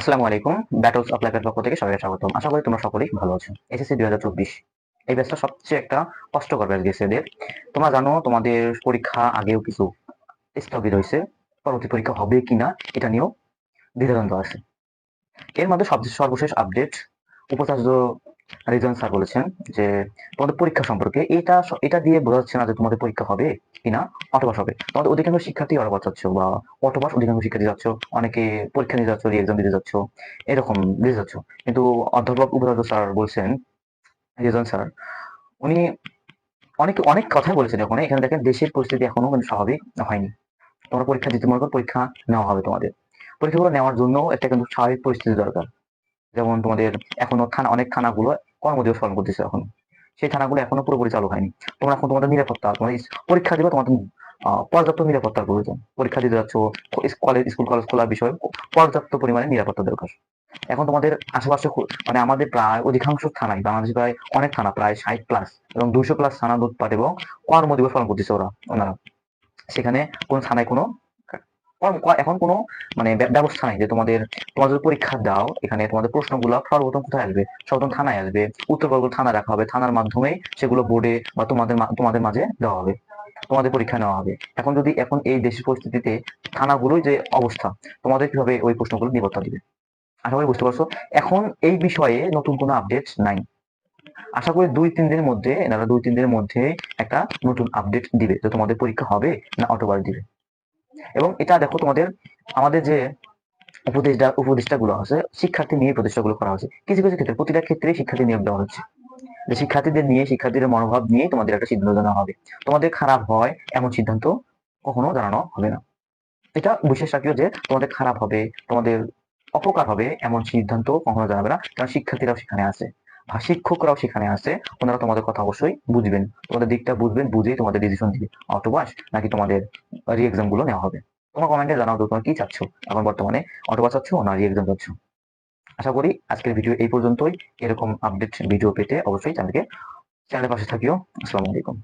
আসসালামু আলাইকুম battles of লাইফের পক্ষ থেকে সবাইকে স্বাগতম। আশা করি তোমরা সকলেই ভালো আছো। এসএসসি দুই হাজার চব্বিশ, এই ব্যাচটা সবচেয়ে একটা কষ্টকর ব্যাচ গেছে এদের। তোমরা জানো, তোমাদের পরীক্ষা আগেও কিছু স্থগিত হয়েছে। পরবর্তী পরীক্ষা হবে কিনা, এটা নিয়েও দ্বিধাদ্বন্দ্ব আছে। এর মধ্যে সবচেয়ে সর্বশেষ আপডেট উপাচার্য রিজন স্যার বলেছেন যে তোমাদের পরীক্ষা সম্পর্কে এটা এটা দিয়ে বোঝা যাচ্ছে না যে তোমাদের পরীক্ষা হবে কিনা অটোপাস হবে। তোমাদের অধিকাংশ শিক্ষার্থী অটোপাস যাচ্ছ বা অটোপাস অধিকাংশ শিক্ষার্থী যাচ্ছ, অনেকে পরীক্ষা নিতে যাচ্ছ এক্সাম দিতে যাচ্ছ, এরকম দিতে যাচ্ছ। কিন্তু অধ্যাপক উপাচার্য স্যার বলছেন, রিজন স্যার, উনি অনেক অনেক কথাই বলেছেন এখন। এখানে দেখেন, দেশের পরিস্থিতি এখনও কিন্তু স্বাভাবিক হয়নি। তোমরা পরীক্ষা দিতে মনে পরীক্ষা নেওয়া হবে তোমাদের। পরীক্ষাগুলো নেওয়ার জন্য একটা কিন্তু স্বাভাবিক পরিস্থিতি দরকার। যেমন তোমাদের এখনও থানা অনেক থানাগুলো কর্মদিবস পালন করতেছে এখন। সেই থানাগুলো এখনও পুরোপুরি চালু হয়নি। তোমরা এখন তোমাদের নিরাপত্তা, তোমাদের পরীক্ষা দিবে, তোমাদের পর্যাপ্ত নিরাপত্তার প্রয়োজন। পরীক্ষা দিতে যাচ্ছ কলেজ স্কুল কলেজ খোলার বিষয়ে পর্যাপ্ত পরিমাণে নিরাপত্তা দরকার। এখন তোমাদের আশেপাশে মানে আমাদের প্রায় অধিকাংশ থানায় বাংলাদেশ প্রায় অনেক থানা, প্রায় ষাট প্লাস এবং দুইশো প্লাস থানা লুটপাট এবং কর্মদিবস পালন করতেছে ওরা, ওনারা। সেখানে কোন থানায় কোনো এখন কোনো মানে ব্যবস্থা নাই যে তোমাদের তোমাদের পরীক্ষা দাও, এখানে তোমাদের প্রশ্নগুলো সর্বপ্রথম কোথায় আসবে? সর্বপ্রথম থানায় আসবে। উত্তরবঙ্গ থানা রাখা হবে। থানার মাধ্যমে সেগুলো বোর্ডে বা তোমাদের তোমাদের মাঝে দেওয়া হবে। তোমাদের পরীক্ষা নেওয়া হবে। এখন যদি, এখন এই দেশের পরিস্থিতিতে থানাগুলোই যে অবস্থা, তোমাদের কীভাবে ওই প্রশ্নগুলো নিরাপত্তা দিবে? আশা করি বুঝতে পারছ? এখন এই বিষয়ে নতুন কোনো আপডেট নাই। আশা করি দুই, তিন দিনের মধ্যে, এনারা দুই, তিন দিনের মধ্যে একটা নতুন আপডেট দিবে যে তোমাদের পরীক্ষা হবে না অটোবার দিবে। এবং এটা দেখো তোমাদের আমাদের যে উপদেষ্টা উপদেষ্টা গুলো আছে, শিক্ষার্থী নিয়ে প্রতিষ্ঠাগুলো করা হচ্ছে কিছু কিছু ক্ষেত্রে, প্রতিটা ক্ষেত্রে শিক্ষার্থী নিয়োগ দেওয়া হচ্ছে। যে শিক্ষার্থীদের নিয়ে, শিক্ষার্থীদের মনোভাব নিয়ে তোমাদের একটা সিদ্ধান্ত জানানো হবে। তোমাদের খারাপ হয় এমন সিদ্ধান্ত কখনো জানানো হবে না। এটা বিশেষ রাখিও যে তোমাদের খারাপ হবে, তোমাদের অপকার হবে এমন সিদ্ধান্ত কখনো জানাবে না। কারণ শিক্ষার্থীরাও সেখানে আছে। শিক্ষকরাও সেখানে আছে। ওনারা তোমাদের কথা অবশ্যই বুঝবেন। তোমাদের দিকটা বুঝবেন, বুঝেই তোমাদের ডিসিশন দিবে। অটোবাস নাকি তোমাদের রি গুলো নেওয়া হবে। তোমার কমেন্টে জানাও তো তোমার কি চাচ্ছ? এখন বর্তমানে অটোবাস চাচ্ছ না রি এক্সাম চাচ্ছ? আশা করি আজকের ভিডিও এই পর্যন্তই। এরকম আপডেট ভিডিও পেতে অবশ্যই চ্যানেলকে চ্যানেলের পাশে থাকিও। আসসালামু আলাইকুম।